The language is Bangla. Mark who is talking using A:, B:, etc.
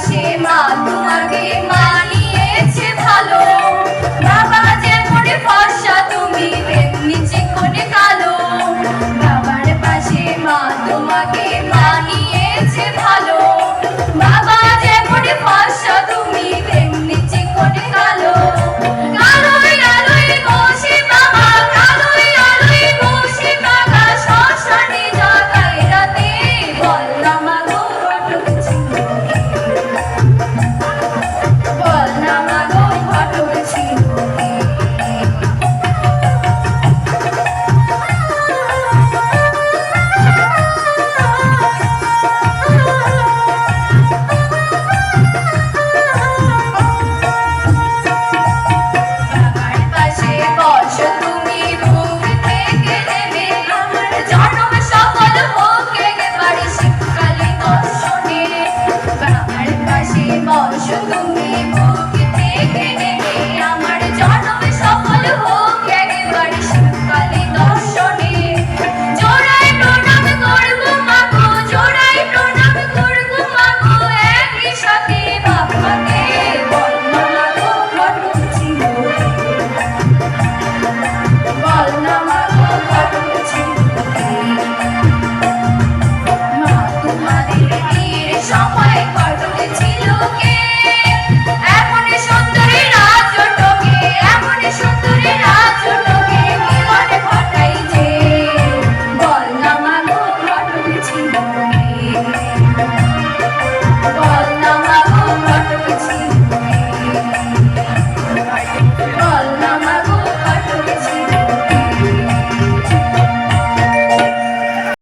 A: ভালোবাসে মা তোমাকে মা